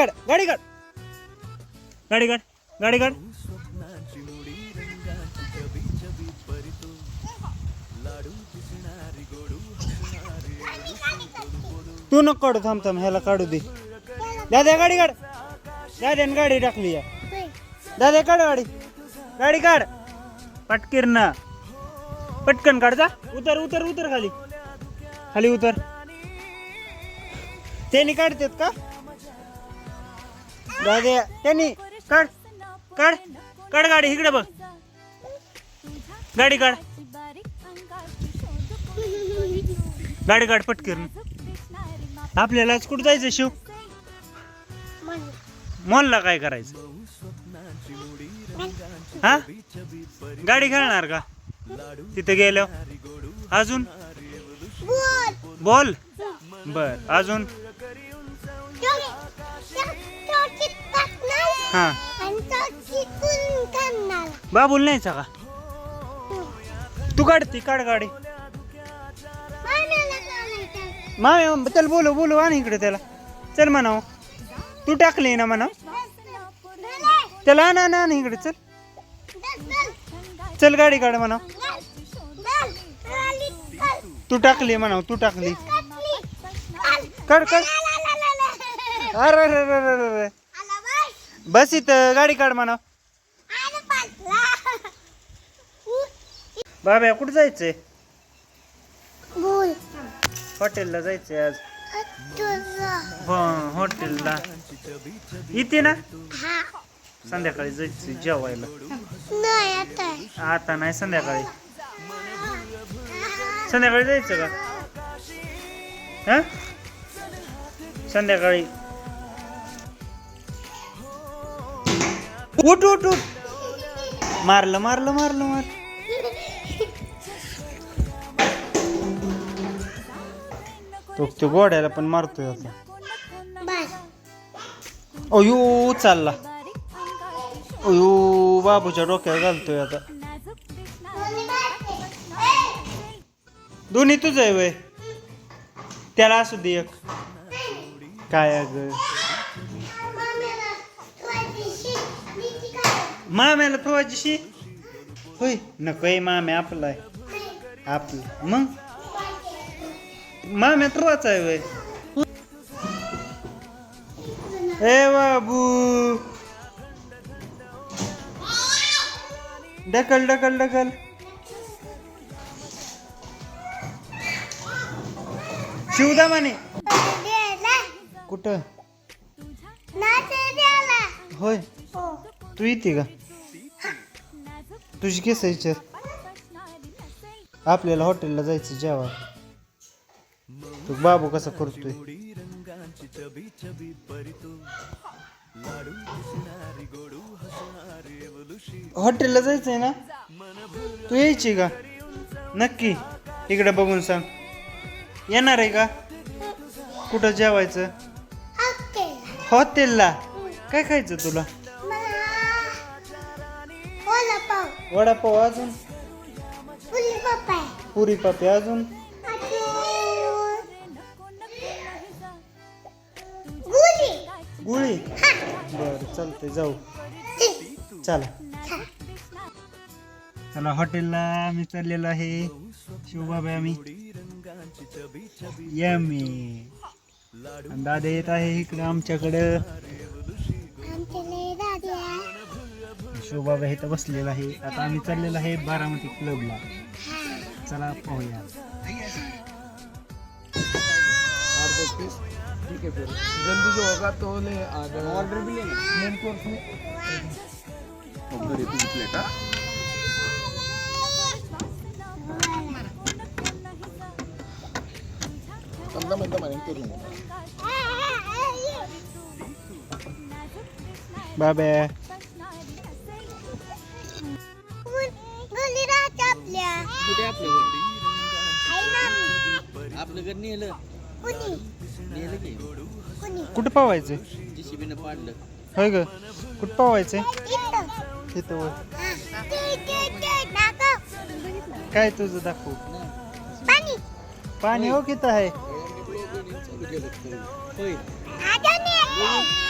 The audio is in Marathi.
काढ गाडी काढ गाडी काढ गाडी काढ तू नको काढू थांब थांब ह्याला काढू दे. दादा गाडी काढ. दाद्याने गाडी टाकली या. दादा काढ गाडी. गाडी काढ. पटकीर ना. पटकन काढ जा. उतर उतर उतर खाली. खाली उतर. त्यांनी काढतात का? दादे त्यांनी काढ. काढ. काढ गाडी. इकडे बघ. गाडी काढ. गाडी काढ पटकीर आपल्याला कुठं जायचं शिव? मॉलला काय करायचं? हा? गाडी खेळणार का? तिथे गेल्यावर? अजून? बोल. बर. अजून? हा. बाबूल नाही का तू काढ ती काढ गाडी. माव्या चल बोलू बोलू आणि इकडे त्याला. चल म्हणाव. तू टाकली ना म्हणाव. त्याला आण आण आण इकडे चल. चल गाडी काढ म्हणाव. तू टाकली म्हणाव तू टाकली. काढ काढ. अरे अरे अरे अरे अरे. बस इथं गाडी काढ म्हणा. बाब्या कुठं जायचंय? हॉटेलला जायचंय आज. हॉटेलला. इथे ना? संध्याकाळी जायचं जेवायला. आता आता नाही संध्याकाळी. संध्याकाळी जायचं का? हा? संध्याकाळी उठ उठ उठ. मारलं मारलं मारलं मार. तो तो गोड्याला पण मारतोय आता. बस. अयो चालला. अयो बाबूच्या डोक्यावर घालतोय आता. दोन्ही तुझं आहे वय. त्याला असू दे एक. काय अग? माम्याला थोवायची शी होय नको आहे माम्या आपला आहे. आपलं. मग? माम्या थोवाचा आहे वय. ए बाबू. ढकल ढकल ढकल. शिवदा माने कुठं? होय. तू येते का? तुझी केस विचार. आपल्याला हॉटेलला जायचं जेवा तू बाबू कसा करतोय? हॉटेलला जायचंय ना? तू यायची का? नक्की. इकडे बघून सांग. येणार आहे का? कुठं जेवायचं? हॉटेलला. काय खायचं तुला? वडापाव अजून? पुरी पापी अजून? गुळी. बरं चालतंय जाऊ. चला. चला हॉटेलला आम्ही चाललेलो आहे. शिवबाबा आम्ही. यमी आणि दादा येत आहे इकडं आमच्याकडं. शिवबाबा इथं बसलेला आहे. आता आम्ही चाललेलो आहे बारामती क्लबला. चला पाहूया. ठीक है फिर जल्दी जो होगा तो ले ऑर्डर भी लेना मेन कोर्स में प्लेट कंदा मंदा मारेन करून बाबा. आपल्या. कुठे आपलं घर आपलं. घर नेलं. कुणी? नेलं की. कुणी? कुठं पावायचं? जीसीबीनं पाडलं. होय ग. कुठं पावायचं? इथं. इथं वर. हा. ते- ते- ते. दाखव. काय तुझं दाखवू? पाणी. पाणी हो किती आहे. होय. आता नाही.